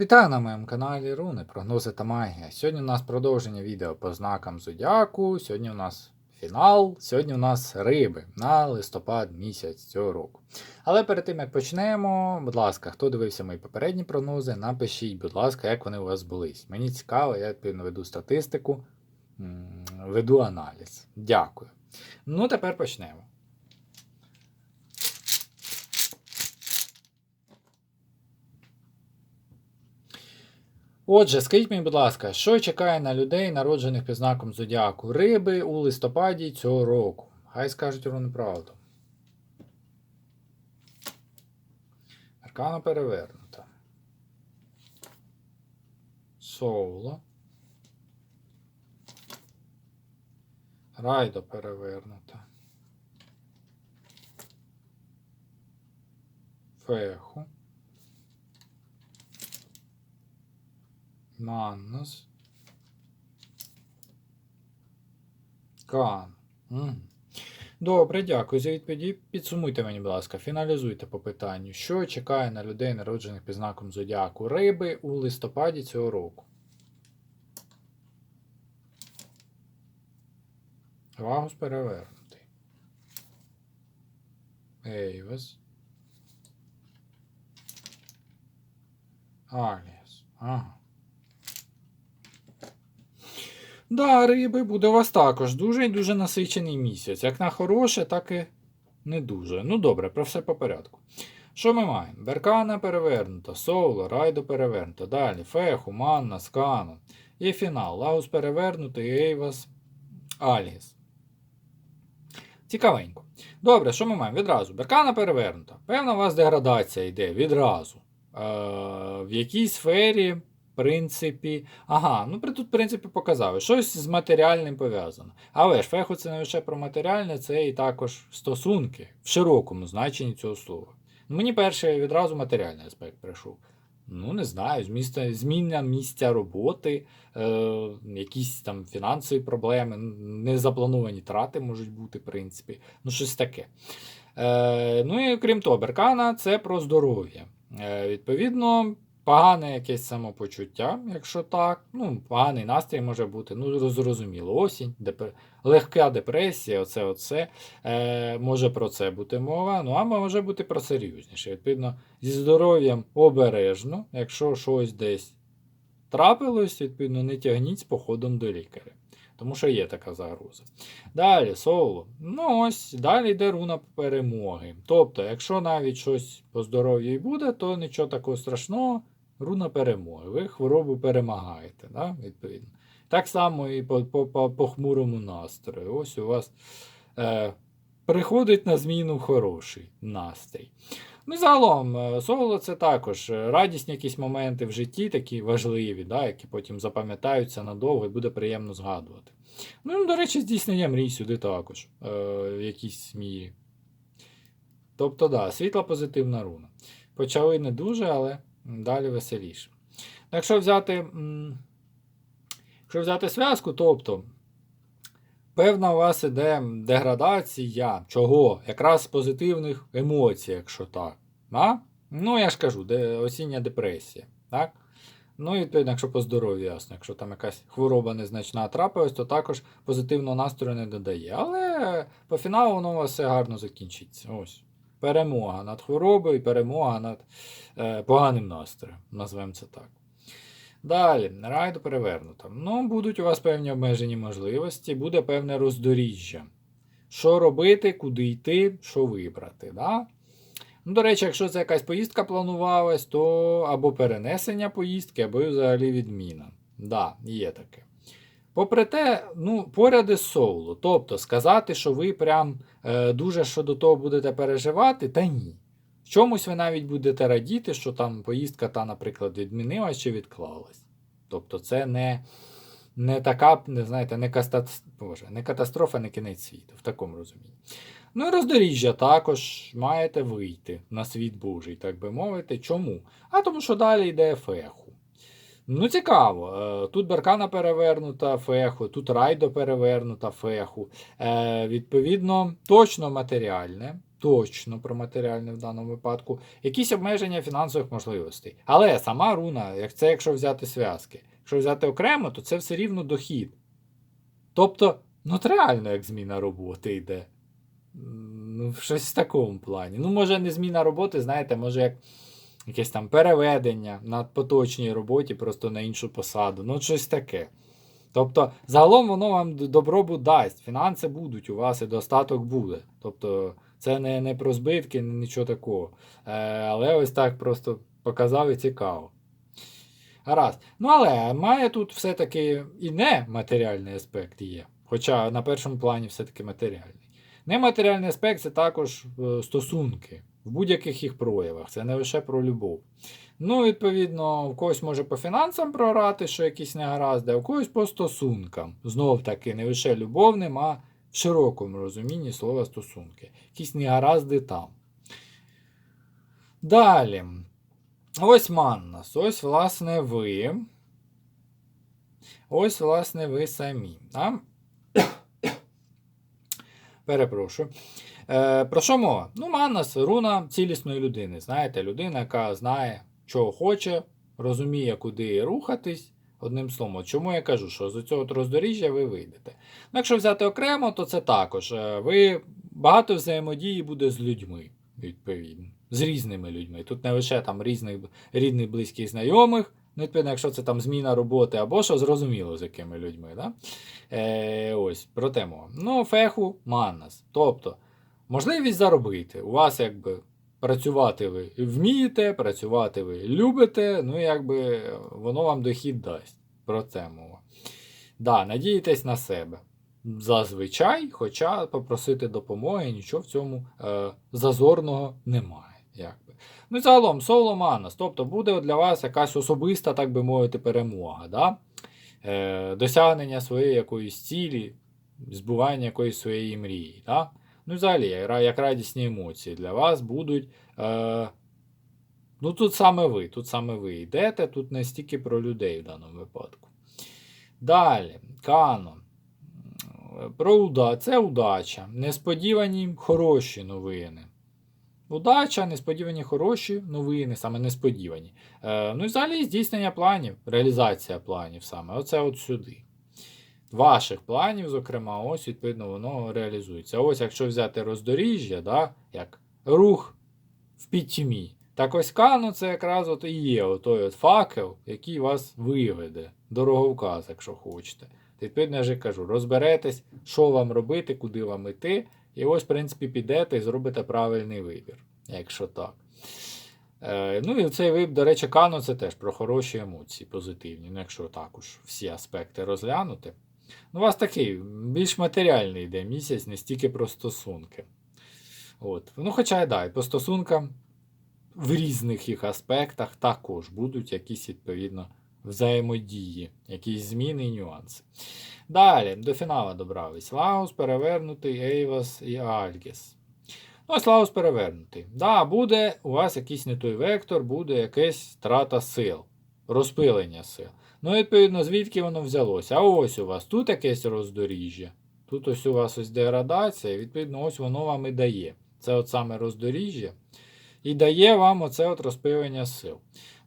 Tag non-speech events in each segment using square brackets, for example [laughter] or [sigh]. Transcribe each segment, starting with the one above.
Вітаю на моєму каналі Руни, прогнози та магія. Сьогодні у нас продовження відео по знакам зодіаку. Сьогодні у нас фінал, сьогодні у нас риби на листопад місяць цього року. Але перед тим як почнемо, будь ласка, хто дивився мої попередні прогнози, напишіть, будь ласка, як вони у вас збулись. Мені цікаво, я відповідно веду статистику, веду аналіз. Дякую. Ну, тепер почнемо. Отже, скажіть мені, будь ласка, що чекає на людей, народжених під знаком зодіаку риби у листопаді цього року? Хай скажуть ровно правду. Аркана перевернута. Соло. Райдо перевернута. Феху. Маннус. Кан. Добре, дякую за відповіді. Підсумуйте мені, будь ласка, фіналізуйте по питанню, що чекає на людей, народжених під знаком зодіаку риби у листопаді цього року. Вагус перевернутий. Ейвес. Аліас. Ага. Да, риби буде у вас також дуже і дуже насичений місяць. Як на хороше, так і не дуже. Ну добре, про все по порядку. Що ми маємо? Беркана перевернута, Соло, Райдо перевернута. Далі Феху, Манна, Скана. І фінал. Лагус перевернутий, Ейвас, Альгіс. Цікавенько. Добре, що ми маємо? Відразу. Беркана перевернута. Певна у вас деградація йде відразу. Е, в якій сфері принципі. Ага, ну при тут, в принципі, показали. Щось з матеріальним пов'язано. Але ж феху це не лише про матеріальне, це і також стосунки в широкому значенні цього слова. Мені перше відразу матеріальний аспект прийшов. Ну, не знаю, з місця, зміна місця роботи, е, якісь там фінансові проблеми, незаплановані трати можуть бути, в принципі. Ну, щось таке. Е, ну і крім того, беркана це про здоров'я. Е, відповідно, погане якесь самопочуття, якщо так. Ну, поганий настрій може бути. Ну, зрозуміло, осінь, деп... легка депресія, оце, оце. Е, може про це бути мова, ну а може бути про серйозніше. Відповідно, зі здоров'ям обережно, якщо щось десь трапилось, відповідно, не тягніть з походом до лікаря. Тому що є така загроза. Далі, соло. Ну ось, далі йде руна перемоги. Тобто, якщо навіть щось по здоров'ю і буде, то нічого такого страшного, руна перемоги. Ви хворобу перемагаєте, да? відповідно. Так само і по, по, по, по хмурому настрою. Ось у вас е, приходить на зміну хороший настрій. Ну, загалом, е, соло це також е, радісні якісь моменти в житті, такі важливі, да, які потім запам'ятаються надовго і буде приємно згадувати. Ну, до речі, здійснення мрій сюди також е, в якійсь мірі. Тобто, да, світла позитивна руна. Почали не дуже, але далі веселіше. Якщо взяти, якщо взяти зв'язку, тобто. Певна у вас іде деградація. Чого? Якраз позитивних емоцій, якщо так. А? Ну, я ж кажу, де осіння депресія. Так? Ну, і відповідно, якщо по здоров'ю ясно, якщо там якась хвороба незначна трапилась, то також позитивного настрою не додає. Але по фіналу воно все гарно закінчиться. Ось. Перемога над хворобою і перемога над е, поганим настроєм. Назвемо це так. Далі, райду перевернуто. Ну, будуть у вас певні обмежені можливості, буде певне роздоріжжя. Що робити, куди йти, що вибрати. Да? Ну, До речі, якщо це якась поїздка планувалась, то або перенесення поїздки, або взагалі відміна. Да, є таке. Попри те, ну, поряд із соло. Тобто сказати, що ви прям е, дуже що до того будете переживати, та ні. В чомусь ви навіть будете радіти, що там поїздка та, наприклад, відмінилась чи відклалась. Тобто це не не така, не знаєте, не, каста... Боже, не катастрофа, не кінець світу, в такому розумінні. Ну і роздоріжжя також маєте вийти на світ Божий, так би мовити. Чому? А тому що далі йде феху. Ну, цікаво. Е, тут Беркана перевернута феху, тут Райдо перевернута феху. Е, Відповідно, точно матеріальне. точно про матеріальне в даному випадку, якісь обмеження фінансових можливостей. Але сама руна, як це якщо взяти зв'язки, якщо взяти окремо, то це все рівно дохід. Тобто, ну реально як зміна роботи йде. Ну, щось в такому плані. Ну, може, не зміна роботи, знаєте, може як якесь там переведення на поточній роботі просто на іншу посаду. Ну, щось таке. Тобто, загалом воно вам добробут дасть, фінанси будуть у вас і достаток буде. Тобто, це не, не про збитки, ні- нічого такого. Е, але ось так просто показав і цікаво. Гаразд. Ну, але має тут все-таки і не матеріальний аспект є. Хоча на першому плані все-таки матеріальний. Нематеріальний аспект це також е, стосунки в будь-яких їх проявах. Це не лише про любов. Ну, відповідно, в когось може по фінансам програти, що якісь негаразди, а в когось по стосункам. Знов таки, не лише любовним, а в широкому розумінні слова стосунки. Якісь негаразди там. Далі. Ось Маннас. Ось, власне, ви. Ось, власне, ви самі. А? [coughs] Перепрошую. Е, про що мова? Ну, Маннас руна цілісної людини. Знаєте, людина, яка знає, чого хоче, розуміє, куди рухатись. Одним словом, чому я кажу, що з цього роздоріжжя ви вийдете. Ну, якщо взяти окремо, то це також. е, Ви багато взаємодії буде з людьми, відповідно, з різними людьми. Тут не лише там різних рідних, близьких знайомих, ну, відповідно, якщо це там зміна роботи або що, зрозуміло, з якими людьми. Да? Е, ось, про те мова. Ну, феху маннас. Тобто, можливість заробити. У вас якби працювати ви вмієте, працювати ви любите, ну якби воно вам дохід дасть. Про це мова. Да, надійтесь на себе. Зазвичай, хоча попросити допомоги, нічого в цьому е, зазорного немає. Якби. Ну загалом, соло манас, тобто буде для вас якась особиста, так би мовити, перемога. Да? Е, досягнення своєї якоїсь цілі, збування якоїсь своєї мрії. Да? Ну і взагалі, як радісні емоції для вас будуть. Е, ну тут саме ви, тут саме ви йдете, тут не стільки про людей в даному випадку. Далі, канон. Про уда... Це удача. Несподівані хороші новини. Удача, несподівані хороші новини, саме несподівані. Е, ну і взагалі здійснення планів, реалізація планів саме. Оце от сюди. Ваших планів, зокрема, ось, відповідно, воно реалізується. Ось, якщо взяти роздоріжжя, да, як рух в пітьмі. Так ось Кано це якраз от і є отой от факел, який вас виведе. Дороговказ, якщо хочете. Відповідно, я вже кажу, розберетесь, що вам робити, куди вам іти, і ось, в принципі, підете і зробите правильний вибір, якщо так. Е, ну і цей вибір, до речі, Кано це теж про хороші емоції, позитивні, ну, якщо також всі аспекти розглянути. Ну, у вас такий більш матеріальний йде місяць, не стільки про стосунки. От. Ну, хоча, да, і по стосункам в різних їх аспектах також будуть якісь, відповідно, взаємодії, якісь зміни і нюанси. Далі, до фіналу добрались. Лаус перевернутий, Ейвас і Альгіс. Ну, ось Лаус перевернутий. Да, буде у вас якийсь не той вектор, буде якась трата сил, розпилення сил. Ну, відповідно, звідки воно взялося? А ось у вас тут якесь роздоріжжя. Тут ось у вас ось деградація, і відповідно, ось воно вам і дає. Це от саме роздоріжжя. І дає вам оце от розпилення сил.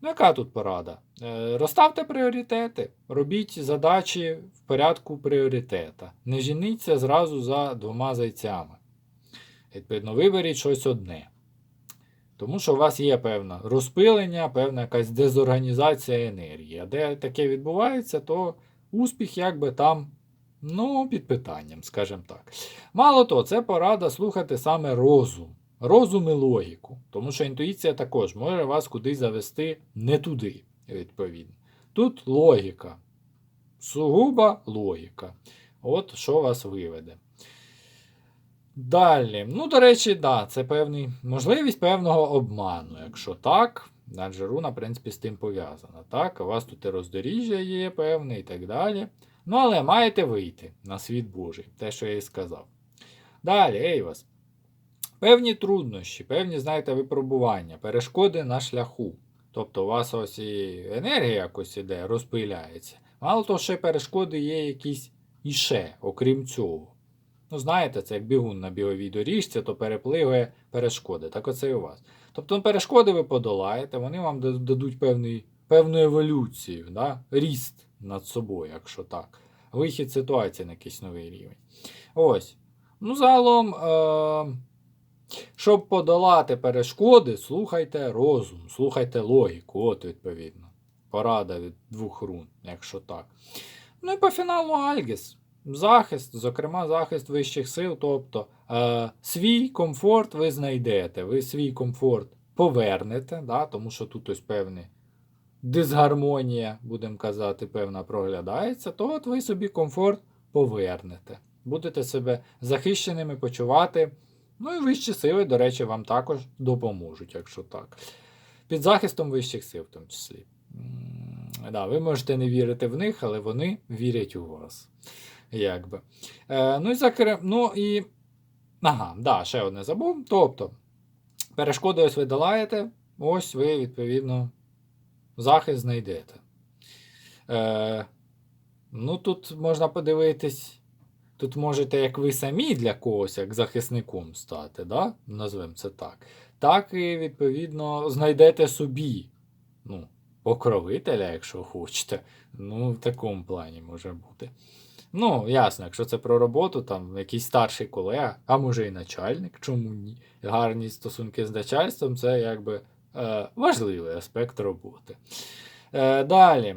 Ну, яка тут порада? Е, розставте пріоритети, робіть задачі в порядку пріоритета. Не жініться зразу за двома зайцями. Відповідно, виберіть щось одне. Тому що у вас є певне розпилення, певна якась дезорганізація енергії. А де таке відбувається, то успіх якби там ну, під питанням, скажімо так. Мало того, це порада слухати саме розум. Розум і логіку. Тому що інтуїція також може вас кудись завести не туди, відповідно. Тут логіка. Сугуба логіка. От що вас виведе. Далі. Ну, до речі, да, це певний, можливість певного обману. Якщо так, адже руна, в принципі, з тим пов'язана. Так, у вас тут і роздоріжжя є певне і так далі. Ну, але маєте вийти на світ Божий, те, що я і сказав. Далі, Ейвас. Певні труднощі, певні, знаєте, випробування, перешкоди на шляху. Тобто у вас ось і енергія якось іде, розпиляється. Мало того, ще перешкоди є якісь іще, окрім цього. Ну, знаєте, це як бігун на біговій доріжці, то перепливає перешкоди. Так оце і у вас. Тобто ну, перешкоди ви подолаєте, вони вам дадуть певний, певну еволюцію, да? ріст над собою, якщо так. Вихід ситуації на якийсь новий рівень. Ось. Ну, загалом, е- щоб подолати перешкоди, слухайте розум, слухайте логіку, от відповідно. Порада від двох рун, якщо так. Ну і по фіналу Альгіс. Захист, зокрема, захист вищих сил, тобто е, свій комфорт ви знайдете, ви свій комфорт повернете, да, тому що тут ось певний дисгармонія, будемо казати, певна проглядається, то от ви собі комфорт повернете. Будете себе захищеними почувати. Ну і вищі сили, до речі, вам також допоможуть, якщо так. Під захистом вищих сил, в тому числі. Да, ви можете не вірити в них, але вони вірять у вас. Якби. Е, ну і закре... ну і. Ага, да, ще одне забув. Тобто, перешкоди ось ви долаєте, ось ви, відповідно, захист знайдете. Е, ну, тут можна подивитись. Тут можете, як ви самі для когось, як захисником стати, да? назвемо це так. Так і, відповідно, знайдете собі ну, покровителя, якщо хочете. Ну, в такому плані може бути. Ну, ясно, якщо це про роботу, там якийсь старший колега, а може і начальник, чому ні? Гарні стосунки з начальством це якби е, важливий аспект роботи. Е, далі,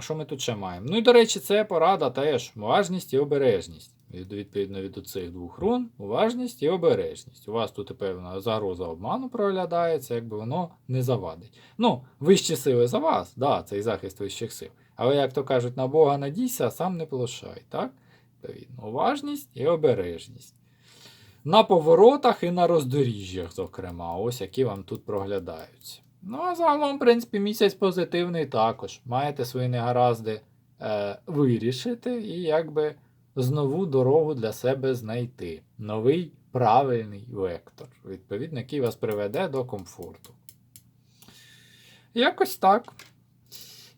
що ми тут ще маємо? Ну і до речі, це порада теж уважність і обережність. Відповідно від цих двох рун, уважність і обережність. У вас тут і певна загроза обману проглядається, якби воно не завадить. Ну, вищі сили за вас, да, цей захист вищих сил. Але, як то кажуть, на Бога надійся, а сам не плашай, так? Відповідно, уважність і обережність. На поворотах і на роздоріжжях, зокрема, ось які вам тут проглядаються. Ну, а загалом, в принципі, місяць позитивний також. Маєте свої негаразди е, вирішити і якби знову дорогу для себе знайти. Новий правильний вектор, відповідно, який вас приведе до комфорту. Якось так.